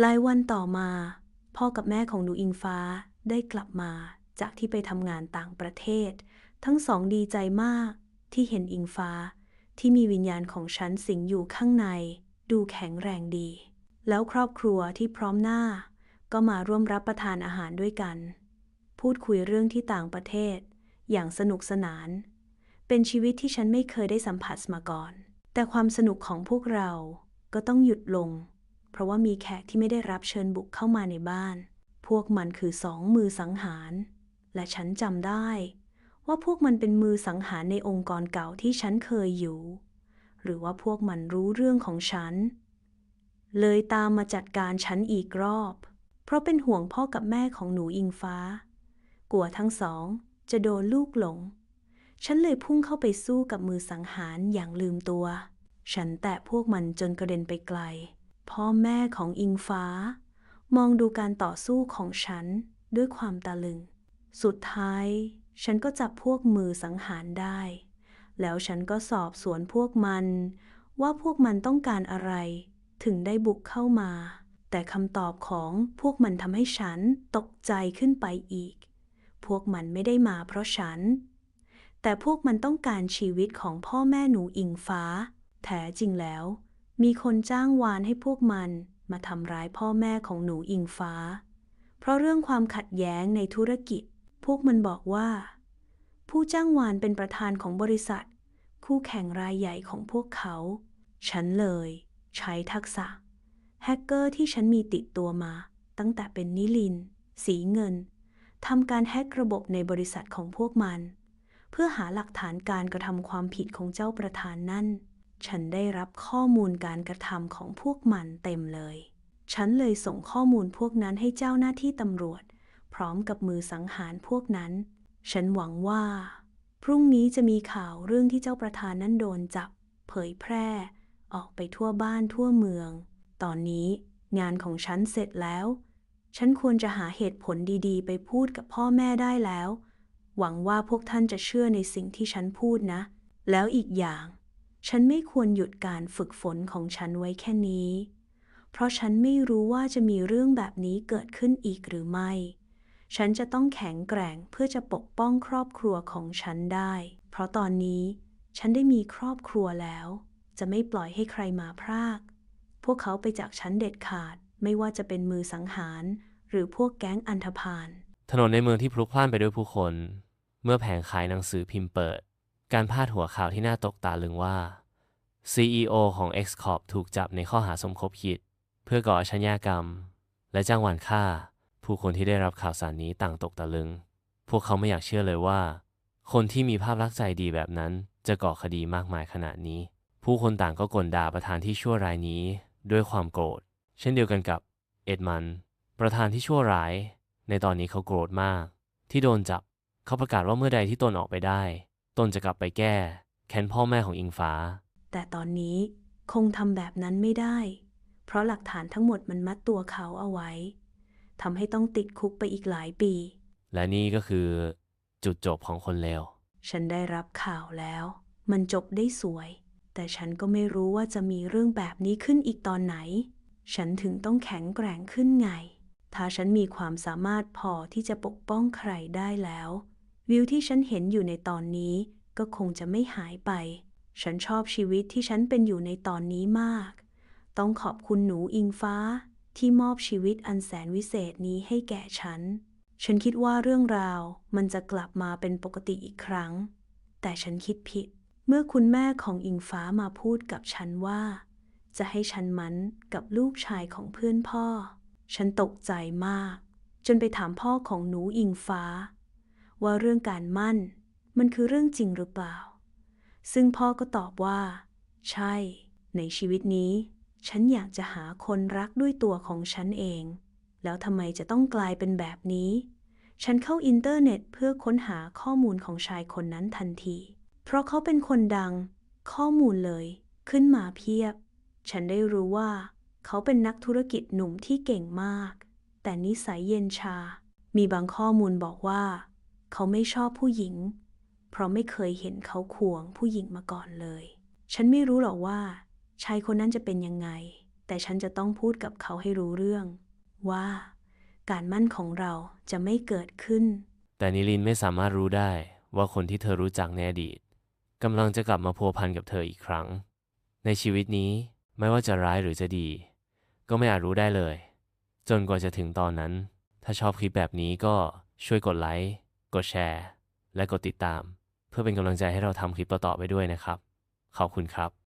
หลายวันต่อมา พ่อกับแม่ของหนูอิงฟ้าได้กลับมาจากที่ไปทำงานต่างประเทศ ทั้งสองดีใจมากที่เห็นอิงฟ้าที่มีวิญญาณของฉันสิงอยู่ข้างใน ดูแข็งแรงดี แล้วครอบครัวที่พร้อมหน้า ก็มาร่วมรับประทานอาหารด้วยกัน พูดคุยเรื่องที่ต่างประเทศ อย่างสนุกสนาน เป็นชีวิตที่ฉันไม่เคยได้สัมผัสมาก่อน แต่ความสนุกของพวกเราก็ต้องหยุดลง เพราะว่ามีแขกที่ไม่ได้รับเชิญบุกเข้ามาในบ้าน พวกมันคือสองมือสังหาร และฉันจำได้ ว่าพวกมันเป็นมือสังหารในองค์กรเก่าที่ฉันเคยอยู่ หรือว่าพวกมันรู้เรื่องของฉัน เลยตามมาจัดการฉันอีกรอบ เพราะเป็นห่วงพ่อกับแม่ของหนูอิงฟ้า กลัวทั้งสอง จะโดนลูกหลง ฉันเลยพุ่งเข้าไปสู้กับมือสังหารอย่างลืมตัว ฉันแตะพวกมันจนกระเด็นไปไกล พ่อแม่ของอิงฟ้า มองดูการต่อสู้ของฉันด้วยความตะลึง สุดท้าย ฉันก็จับพวกมือสังหารได้ แล้วฉันก็สอบสวนพวกมัน ว่าพวกมันต้องการอะไร ถึงได้บุกเข้ามา แต่คำตอบของพวกมันทำให้ฉันตกใจขึ้นไปอีก พวกมันไม่ได้มาเพราะฉัน แต่พวกมันต้องการชีวิตของพ่อแม่หนูอิงฟ้า แท้จริงแล้ว มีคนจ้างวานให้พวกมันมาทำร้ายพ่อแม่ของหนูอิงฟ้า เพราะเรื่องความขัดแย้งในธุรกิจ พวกมันบอกว่า ผู้จ้างวานเป็นประธานของบริษัท คู่แข่งรายใหญ่ของพวกเขา ฉันเลย ใช้ทักษะ แฮกเกอร์ที่ฉันมีติดตัวมา ตั้งแต่เป็นนิลิน สีเงินทำการแฮกระบบในบริษัทของพวกมัน เพื่อหาหลักฐานการกระทำความผิดของเจ้าประธานนั่น ฉันได้รับข้อมูลการกระทำของพวกมันเต็มเลย ฉันเลยส่งข้อมูลพวกนั้นให้เจ้าหน้าที่ตำรวจ พร้อมกับมือสังหารพวกนั้น ฉันหวังว่า พรุ่งนี้จะมีข่าวเรื่องที่เจ้าประธานนั้นโดนจับ เผยแพร่ ออกไปทั่วบ้านทั่วเมือง ตอนนี้งานของฉันเสร็จแล้ว ฉันควรจะหาเหตุผลดีๆ ไปพูดกับพ่อแม่ได้แล้ว หวังว่าพวกท่านจะเชื่อในสิ่งที่ฉันพูดนะ แล้วอีกอย่าง ฉันไม่ควรหยุดการฝึกฝนของฉันไว้แค่นี้ เพราะฉันไม่รู้ว่าจะมีเรื่องแบบนี้เกิดขึ้นอีกหรือไม่ ฉันจะต้องแข็งแกร่งเพื่อจะปกป้องครอบครัวของฉันได้ เพราะตอนนี้ฉันได้มีครอบครัวแล้ว จะไม่ปล่อยให้ใครมาพราก พวกเขาไปจากฉันเด็ดขาด ไม่ว่าจะเป็นมือสังหาร หรือพวกแก๊งอันธพาล ถนนในเมืองที่พลุกพล่านไปด้วยผู้คน เมื่อแผงขายหนังสือพิมพ์เปิด การพาดหัวข่าวที่น่าตกตาลึงว่า CEO ของ X Corp ถูกจับในข้อหาสมคบคิด เพื่อก่ออาชญากรรม และจ้างหวานฆ่า ผู้คนที่ได้รับข่าวสารนี้ต่างตกตะลึง พวกเขาไม่อยากเชื่อเลยว่า คนที่มีภาพลักษณ์ใจดีแบบนั้นจะก่อคดีมากมายขนาดนี้ ผู้คนต่างก็กลด่าประธานที่ชั่วร้ายนี้ ด้วยความโกรธ เช่นเดียวกันกับเอ็ดมัน ประธานที่ชั่วร้าย ในตอนนี้เขาโกรธมาก ที่โดนจับ เขาประกาศว่าเมื่อใดที่ตนออกไปได้ ตนจะกลับไปแก้แค้นพ่อแม่ของอิงฟ้า แต่ตอนนี้คงทำแบบนั้นไม่ได้ เพราะหลักฐานทั้งหมดมันมัดตัวเขาเอาไว้ทำให้ต้องติดคุกไปอีกหลายปี และนี่ก็คือจุดจบของคนเลว ฉันได้รับข่าวแล้ว มันจบได้สวย แต่ฉันก็ไม่รู้ว่าจะมีเรื่องแบบนี้ขึ้นอีกตอนไหน ฉันถึงต้องแข็งแกร่งขึ้นไง ถ้าฉันมีความสามารถพอที่จะปกป้องใครได้แล้ว วิวที่ฉันเห็นอยู่ในตอนนี้ก็คงจะไม่หายไป ฉันชอบชีวิตที่ฉันเป็นอยู่ในตอนนี้มาก ต้องขอบคุณหนูอิงฟ้าที่มอบชีวิตอันแสนวิเศษนี้ให้แก่ฉัน ฉันคิดว่าเรื่องราวมันจะกลับมาเป็นปกติอีกครั้ง แต่ฉันคิดผิด เมื่อคุณแม่ของอิงฟ้ามาพูดกับฉันว่า จะให้ฉันมันกับลูกชายของเพื่อนพ่อ ฉันตกใจมาก จนไปถามพ่อของหนูอิงฟ้า ว่าเรื่องการมั่น มันคือเรื่องจริงหรือเปล่า ซึ่งพ่อก็ตอบว่า ใช่ ในชีวิตนี้ ฉันอยากจะหาคนรักด้วยตัวของฉันเอง แล้วทำไมจะต้องกลายเป็นแบบนี้ ฉันเข้าอินเทอร์เน็ตเพื่อค้นหาข้อมูลของชายคนนั้นทันที เพราะเขาเป็นคนดัง ข้อมูลเลย ขึ้นมาเพียบ ฉันได้รู้ว่า เขาเป็นนักธุรกิจหนุ่มที่เก่งมาก แต่นิสัยเย็นชามีบางข้อมูลบอกว่า เขาไม่ชอบผู้หญิง เพราะไม่เคยเห็นเขาควงผู้หญิงมาก่อนเลย ฉันไม่รู้หรอกว่าชายคนนั้นจะเป็นยังไง แต่ฉันจะต้องพูดกับเขาให้รู้เรื่อง ว่า การมั่นของเราจะไม่เกิดขึ้น แต่นิลินไม่สามารถรู้ได้ว่าคนที่เธอรู้จักในอดีตกำลังจะกลับมาพัวพันกับเธออีกครั้ง ในชีวิตนี้ไม่ว่าจะร้ายหรือจะดี ก็ไม่อาจรู้ได้เลย จนกว่าจะถึงตอนนั้น ถ้าชอบคลิปแบบนี้ก็ช่วยกดไลค์ กดแชร์ และกดติดตาม เพื่อเป็นกำลังใจให้เราทำคลิปต่อๆไปด้วยนะครับ ขอบคุณครับ